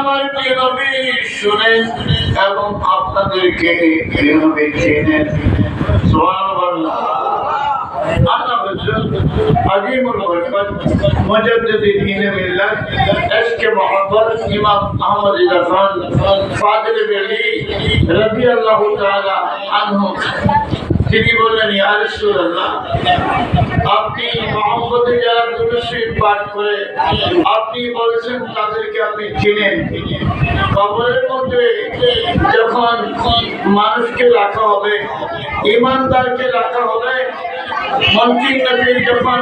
আমার প্রিয় নবী শুনেন। এবং আপনাদেরকে প্রিয় নবী চেনেন। সুবহানাল্লাহ। আল্লাহ রাসূল আজিমুল বরকত মুজাদ্দিদ দ্বীন মিল্লাত ইশক মোহাম্মদ, ইমাম আহমদ রিজা খান ফাজিল বেলি রাদিয়াল্লাহু তাআলা আনহু। তিনি বললেন আপনি মোহাম্মদে যারা দুরুশরীফ পাঠ করে, আপনি বলেছেন তাদেরকে আপনি চিনেন। কবরের মধ্যে যখন মানুষকে রাখা হবে, ইমানদারকে রাখা হবে যখন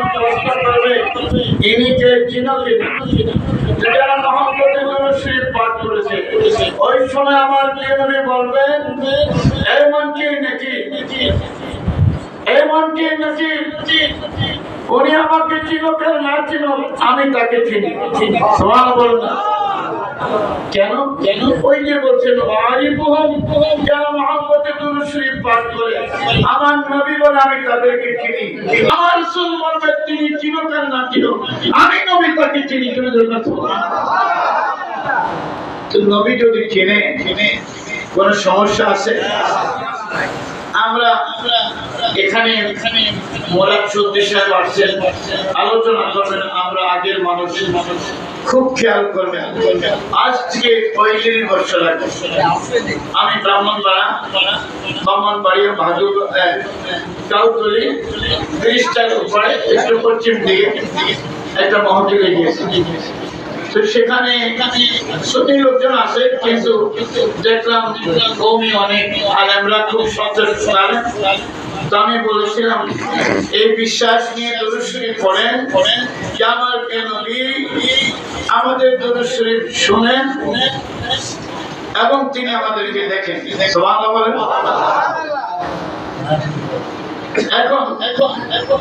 করেছে, ওই সময় আমার বলবেন, এই মন্ত্রী নাকি এমনকি নাকি উনি আমাকে না চিন আমি তাকে চিনি। না কেন? কেন? ওই যে বলছেন নবী চিনি। নবী চিনি। যদি চিনে চিনে, কোনো সমস্যা আছে? আমরা এখানে এখানে মোরাদ চৌধুরী সাহেব আসছেন আলোচনা করবেন আমরা আগের মানুষের মানুষ। খুব খেয়াল করবেন। আজ থেকে পঁয়ত্রিশ বছর আগে আমি ব্রাহ্মণপাড়া ব্রাহ্মণবাড়িয়া ভাদুর কাউতলি ব্রিজটার উপরে একটু পশ্চিম দিকে একটা মহজিলে গিয়েছি। সেখানে সত্যি লোকজন আছে, কিন্তু দেখলাম কৌমি অনেক আলেমরা খুব সচেতন আমি বলেছিলাম, এই বিশ্বাস নিয়ে দরুদ শরীফ পড়েন। আমার নবী আমাদের দরুদ শরীফ শুনেন। এবং তিনি আমাদেরকে দেখেন। এখন এখন এখন।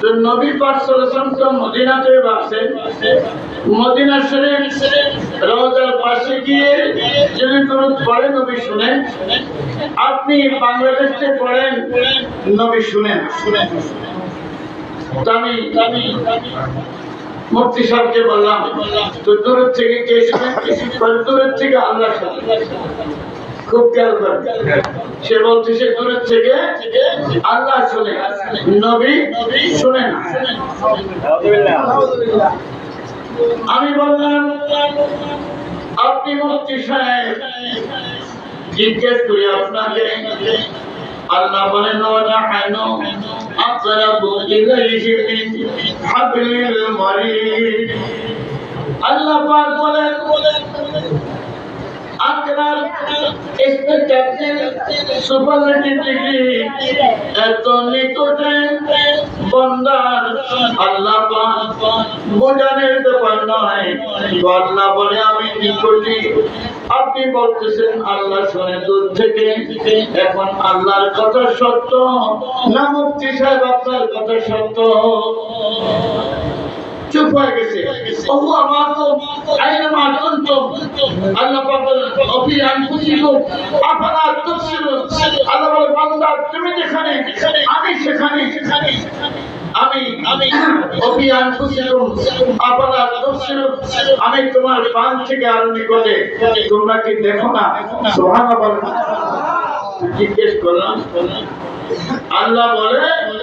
তো নবী তো মদিনাতে মদিনা পাশে গিয়ে নবী শুনেন। আপনি বাংলাদেশে পড়েন নবী শুনেন। শুনেন আমি আমি বললাম তো দূরের থেকে কে শুনে বলে, দূরের থেকে আল্লাহ খুব সে বলছে, সে দূরের থেকে আল্লাহ শুনে। নবী শুনে আমি বললাম, আপনি সাহেব, জিজ্ঞেস করি আপনাকে। আল্লাহ বলেন ওয়ারিদ আল্লাহ বলেন আপনার এত নিকটে আল্লাহ বোঝানের ব্যাপার নয় আল্লাহ বলে আমি নিকটে আপনি বলতেছেন আল্লাহ শুনে দূর থেকে এখন আল্লাহর কথা সত্য না মুক্তি সাহেব আপনার কথা সত্য চুপ হয়ে গেছে। আমার তো আল্লাহ আল্লাহ বলে তুমি যেখানে, আমি সেখানে। সেখানে আমি আমি আমি তোমার পান থেকে আরও নিকটে। তোমরা কি দেখো না? জিজ্ঞেস করলাম। আল্লাহ বলে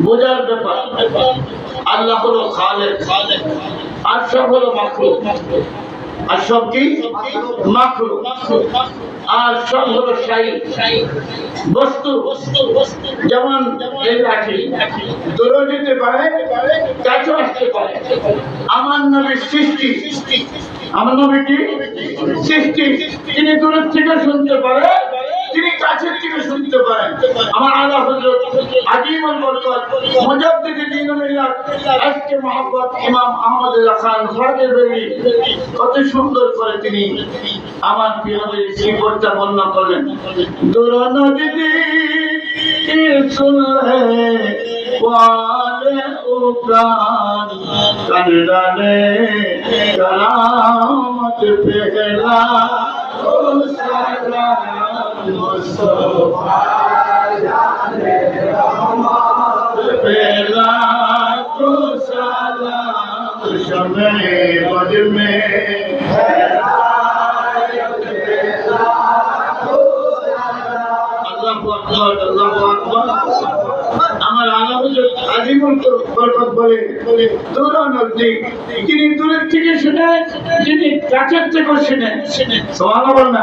বোঝার ব্যাপার। আল্লাহ হলো খালেক। আর সব হলো মাখলুক। আর সব কি? মাখলুক। আর সব হলো বস্তু। যেমন এই পারে কাছেও আসতে পারে। আমার নবীর সৃষ্টি। আমার নবী কি? সৃষ্টি। তিনি দূরের থেকে শুনতে পারে তিনি কাছের থেকে শুনতে পারেন। আমার আল্লাহ হযরত আজিমুল বরকত মুজাদ্দিদ দ্বীন মিল্লাত আজকে মোহাম্মদ ইমাম আহমদ খান ফাতের বেরি কত সুন্দর করে তিনি আমার প্রিয় নবীর জীবনটা বর্ণনা করলেন। দূর নদী শুনলে ওয়ালে উকান কান্দালে কারামত পেহলা, ও আমার আলা হুজুর বলে বলে দূর নজদিক তিনি দূরের থেকে শুনে যিনি কাছের থেকে শুনে শুনে না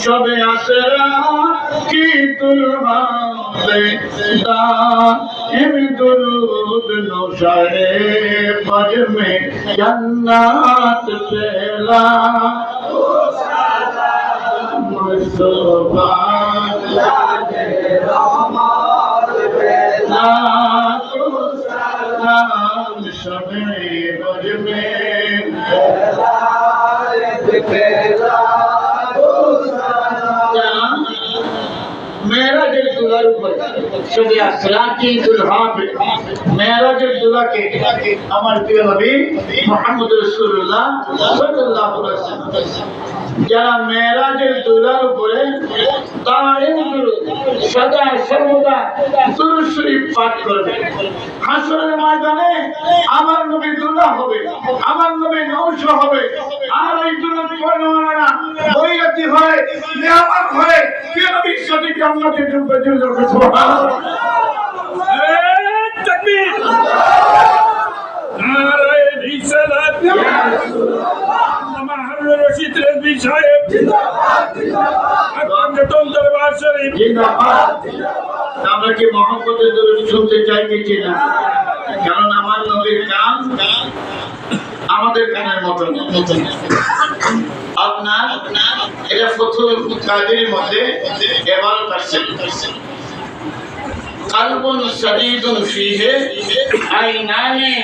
সবে আসরা কি দুলহাবে দাইম দুরুদ নশারে পজ মে জন্নাত পেলা মুস্তফা রহমত পেলা ও বজ মে দুলার উপর শুধু আসলাকি দুলহা পে মেরাজের দুলাকে আমার প্রিয় নবী মুহাম্মদ রাসূলুল্লাহ সাল্লাল্লাহু আলাইহি ওয়াসাল্লাম যারা মেরাজের দুলার উপরে দাঁড়িয়ে সদা সর্বদা দুরুদ শরীফ পাঠ করবে। হাসরের ময়দানে আমার নবী দুলা হবে, আমার নবী নৌশ হবে, আর ওই দুরুদ পড়না বৈরাতি হয় নিয়ামত হয় কে নবী সঠিক জান্নাতে ঢুকবে ঢুকবে সুবহানাল্লাহ তাকবীর নারায়ে রিসালাত শরীফ আমরা কি মোহাম্মদের দরুদ শুনতে চাই কি চিনা কারণ আমার নবীর কান আমাদের কানের মতো আপনার এটা ফতুল কাদের মধ্যে এবার পাচ্ছেন কালবুন সদীদুন ফিহে আইনানে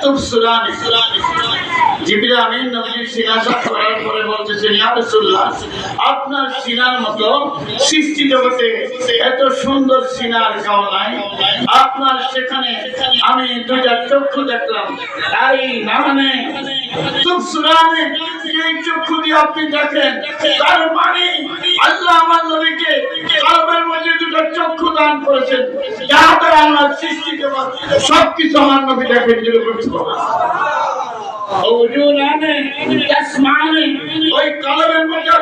তুবসুরানি আমিন করার পরে বলতেছেন, ইয়া রাসূলুল্লাহ, আপনার সিনার মতো সৃষ্টি জগতে এত সুন্দর সিনার নাই। আপনার সেখানে আমি দুইটা চক্ষু দেখলাম। নামে এই চক্ষু দিয়ে আপনি দেখেন, তার মানে আল্লাহ আমার নবীকে কালবের মধ্যে দুটো চক্ষু দান করেছেন। আমার সৃষ্টি জগৎ সবকিছু আমার নবী দেখেন, যেরকম ওজুরানে তাসমানে ওই কালামের মধ্যে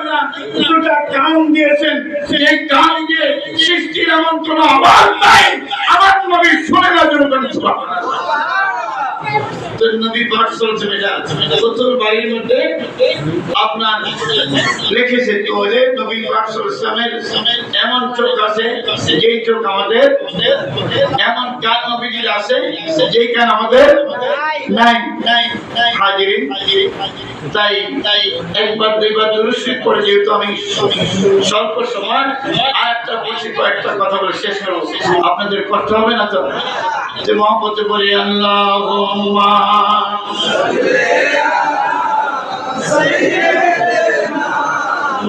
দুটা কান দিয়েছেন এই দিয়ে সৃষ্টির এমন কোন আবার নাই। আমার নবী শুনে তো আপনার লিখেছে ওলে নবী পাঠ ইসলামের এমন চোখ আছে, যেই চোখ আমাদের, এমন কান নবীজির আছে, যেই আমাদের নাই নাই হাজির তাই তাই তাই একবার, দুইবার দুরুশিক করে যেহেতু আমি স্বল্প সময় আর একটা বলছি কয়েকটা কথা বলে শেষ করব। আপনাদের কষ্ট হবে না তো? যে মহাপতে বলি আল্লাহ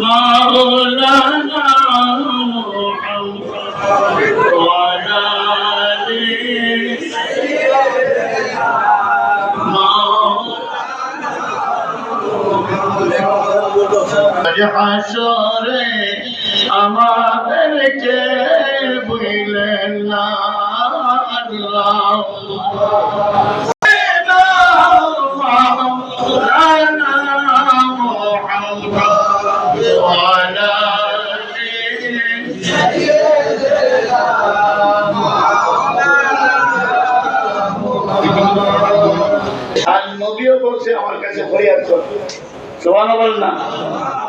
মাওলানা হাসরে আমাদেরকে বুঝলেন না আমার কাছে ফরিয়াদ করবে সোমান বল না।